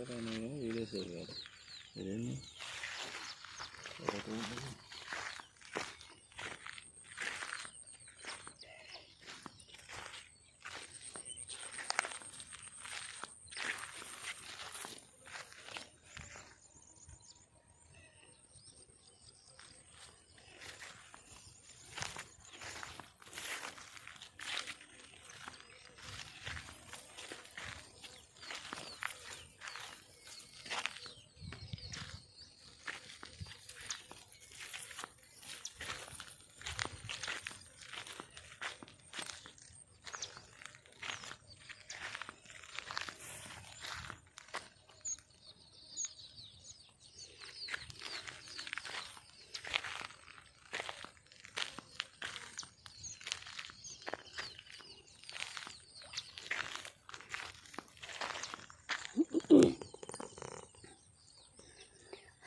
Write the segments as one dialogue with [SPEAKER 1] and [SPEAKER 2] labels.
[SPEAKER 1] ఫోటోలు అయినాయి కానీ వీడియో సేవ్ కాదు ఇదేంటి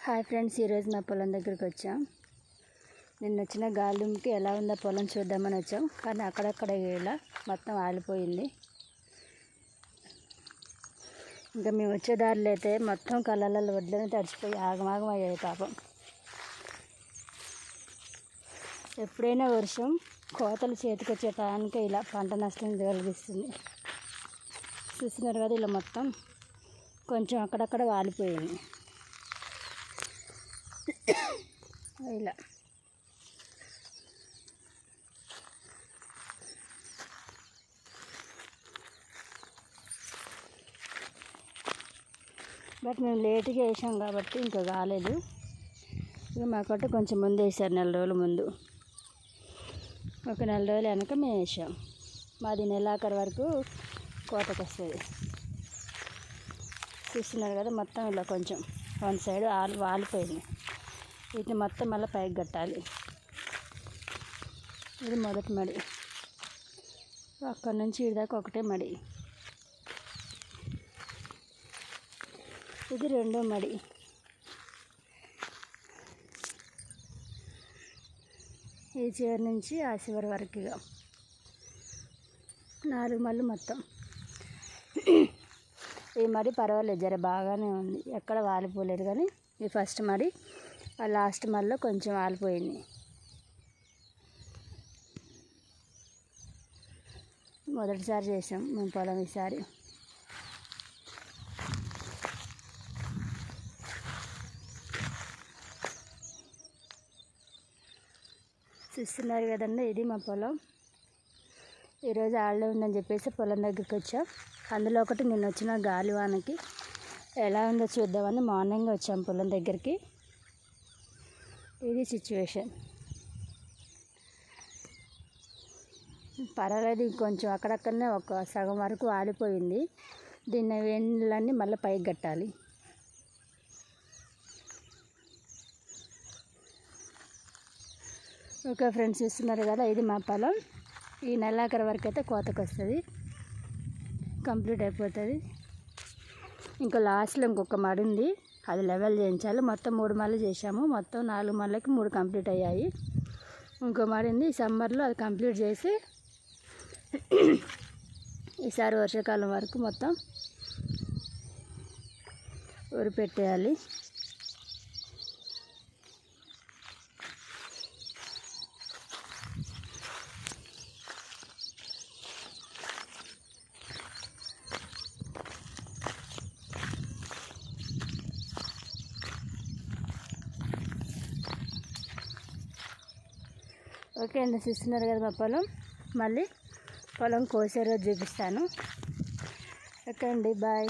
[SPEAKER 2] హాయ్ ఫ్రెండ్స్ ఈరోజు నా పొలం దగ్గరికి వచ్చాం. నిన్న వచ్చిన గాలింకి ఎలా ఉందో పొలం చూద్దామని వచ్చాం. కానీ అక్కడక్కడ ఇలా మొత్తం ఆలిపోయింది ఇంకా మేము వచ్చే దారిలో అయితే మొత్తం కళ్ళల్లో వడ్లని తడిచిపోయి ఆగమాగం అయ్యాయి పాపం. ఎప్పుడైనా వర్షం కోతలు చేతికొచ్చే టయానికి ఇలా పంట నష్టం కలిగిస్తుంది చూస్తున్నారు కదా ఇలా మొత్తం కొంచెం అక్కడక్కడ వాలిపోయింది. ఇలా. బట్ మేము లేట్గా వేసాం కాబట్టి ఇంకా కాలేదు. ఇక మాకంటే కొంచెం ముందు వేసారు నెల రోజుల ముందు. ఒక నెల రోజులు వెనక మేము వేసాం. మాది నెలాఖరు వరకు కోతకు వస్తుంది. చూస్తున్నారు కదా మొత్తం ఇలా కొంచెం. వన్ సైడ్ ఆలు వాలిపోయింది వీటిని మొత్తం మళ్ళీ పైకి కట్టాలి. ఇది మొదటి మడి. అక్కడి నుంచి ఇటు దాకా ఒకటే మడి. ఇది రెండో మడి. ఈ చివరి నుంచి ఆ చివరి వరకు ఇక. నాలుగు మళ్ళీ మొత్తం. ఈ మడి పర్వాలేదు జర బాగానే ఉంది. ఎక్కడ వాలిపోలేదు కానీ ఈ ఫస్ట్ మడి లాస్ట్ మళ్ళీ కొంచెం ఆలిపోయింది మొదటిసారి చేసాం మేము పొలం ఈసారి. చూస్తున్నారు కదండి ఇది మా పొలం. ఈరోజు ఆళ్ళే ఉందని చెప్పేసి పొలం దగ్గరికి వచ్చాం. అందులో ఒకటి నిన్న వచ్చిన గాలివానకి ఎలా ఉందో చూద్దామని మార్నింగ్ వచ్చాం పొలం దగ్గరికి. ఇది సిచ్యువేషన్ పర్వాలేదు కొంచెం అక్కడక్కడనే ఒక సగం వరకు ఆడిపోయింది దీన్ని వేళ్ళన్నీ మళ్ళీ పైకి కట్టాలి. ఓకే ఫ్రెండ్స్ చూస్తున్నారు కదా ఇది మా పొలం. ఈ నెలాఖరు వరకు అయితే కోతకు వస్తుంది. కంప్లీట్ అయిపోతుంది. ఇంకా లాస్ట్లో ఇంకొక మడి అది లెవెల్ చేయించాలి. మొత్తం మూడు మళ్ళీ చేసాము మొత్తం నాలుగు మళ్ళకి మూడు కంప్లీట్ అయ్యాయి. ఇంకో మారింది ఈ సమ్మర్లో అది కంప్లీట్ చేసి ఈసారి వర్షాకాలం వరకు మొత్తం ఊరి పెట్టేయాలి ఓకే అండి చూస్తున్నారు కదా మా పొలం? మళ్ళీ పొలం కోసే రోజు చూపిస్తాను. ఓకే అండి బాయ్.